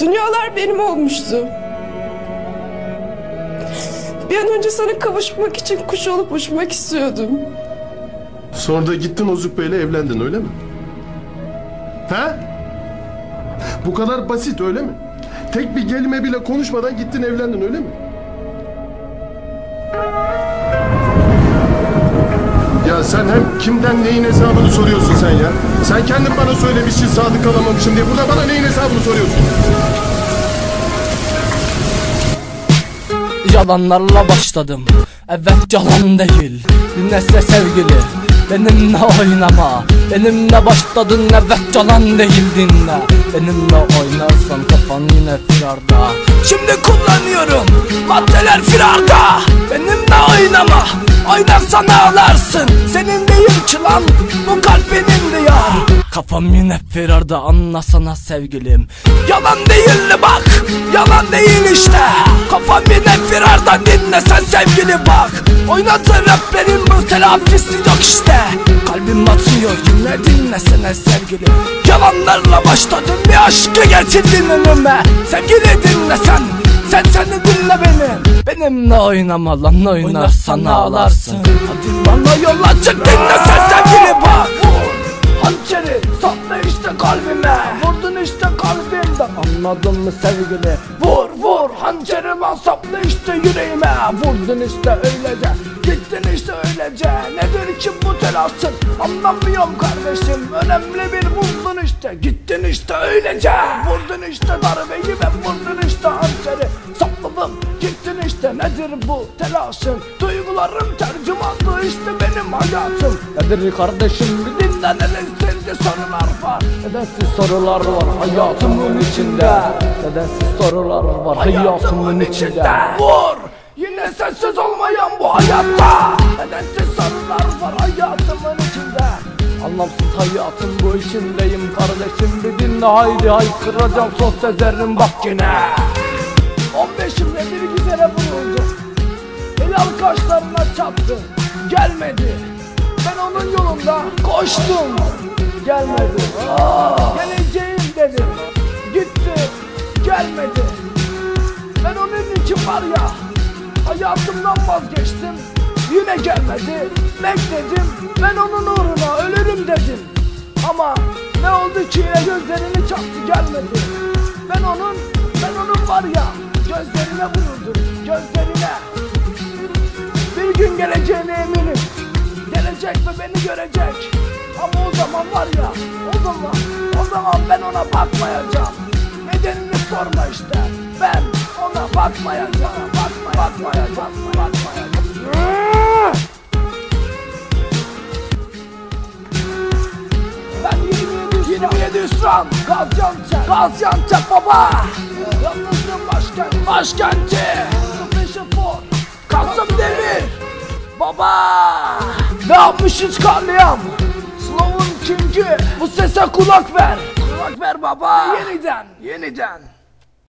Dünyalar benim olmuştu. Bir an önce sana kavuşmak için kuş olup uçmak istiyordum. Sonra da gittin Ozuk Bey'le evlendin öyle mi? He? Bu kadar basit öyle mi? Tek bir kelime bile konuşmadan gittin evlendin öyle mi? Sen hem kimden neyin hesabını soruyorsun sen ya? Sen kendin bana söylemişsin sadık kalamamışım diye. Burada bana neyin hesabını soruyorsun? Yalanlarla başladım. Evet yalan değil. Dinlese sevgili Benimle oynama. Benimle başladın evet yalan değil dinle. Benimle oynarsan kafan yine firarda. Şimdi kullanıyorum Maddeler firarda. Benimle oynama Oynarsan ağlarsın. Senin değil ki lan. Bu kalp benim ya. Kafam yine firarda anlasana sevgilim. Yalan değil bak Yalan değil işte. Kafam yine firarda dinle sen sevgili bak. Oynatır raplerin bu telafisi yok işte. Kalbim atıyor yine dinlesene sevgili Yalanlarla başladın bir aşkı getirdin önüme. Sevgili dinle sen sen seni dinle beni. Benimle oynama lan oynarsan ağlarsın. Hadi bana yola çık dinle sen sevgili bak. Hançeri sapla işte kalbime. Vurdun işte kalbimden Anladın mı sevgili? Vur vur. Hançeri lan sapla işte yüreğime. Vurdun işte öylece Gittin işte öylece. Nedir ki bu telaşın? Anlamıyorum kardeşim. Önemli bir buldun işte. Gittin işte öylece. Vurdun işte darbeyi ve vurdun işte Nedir bu telaşın? Duygularım tercümandı işte benim hayatım. Nedir kardeşim? Bir dinle neler sende sorular var. Nedensiz sorular var hayatımın içinde. Nedensiz sorular var hayatımın içinde. Vur! Yine sessiz olmayan bu hayatta. Nedensiz sorular var hayatımın içinde. Anlamsız hayatım bu içindeyim kardeşim. Bir dinle haydi haykıracağım son sözlerim bak yine çattı Gelmedi. Ben onun yolunda koştum. Gelmedi. Geleceğim dedim Gitti. Gelmedi. Ben onun için var ya Hayatımdan vazgeçtim. Yine gelmedi. Bekledim Ben onun uğruna ölürüm dedim. Ama ne oldu ki? Gözlerini çaktı gelmedi. Ben onun Ben onun var ya Gözlerine vuruldum Gözlerine geleceğine eminim. Gelecek ve beni görecek. Ama o zaman var ya O zaman O zaman ben ona bakmayacağım. Nedenini sorma işte. Ben ona bakmayacağım. Bakma, bakmayacağım. Bakmayacağım Ben 27 27 Hüsran. Gaziantep. Gaziantep baba. Yalnızlığın başkenti. Başkenti Baba! Ne yapmışız Karlıyam Slov'un King'i Bu sese kulak ver. Kulak ver baba. Yeniden. Yeniden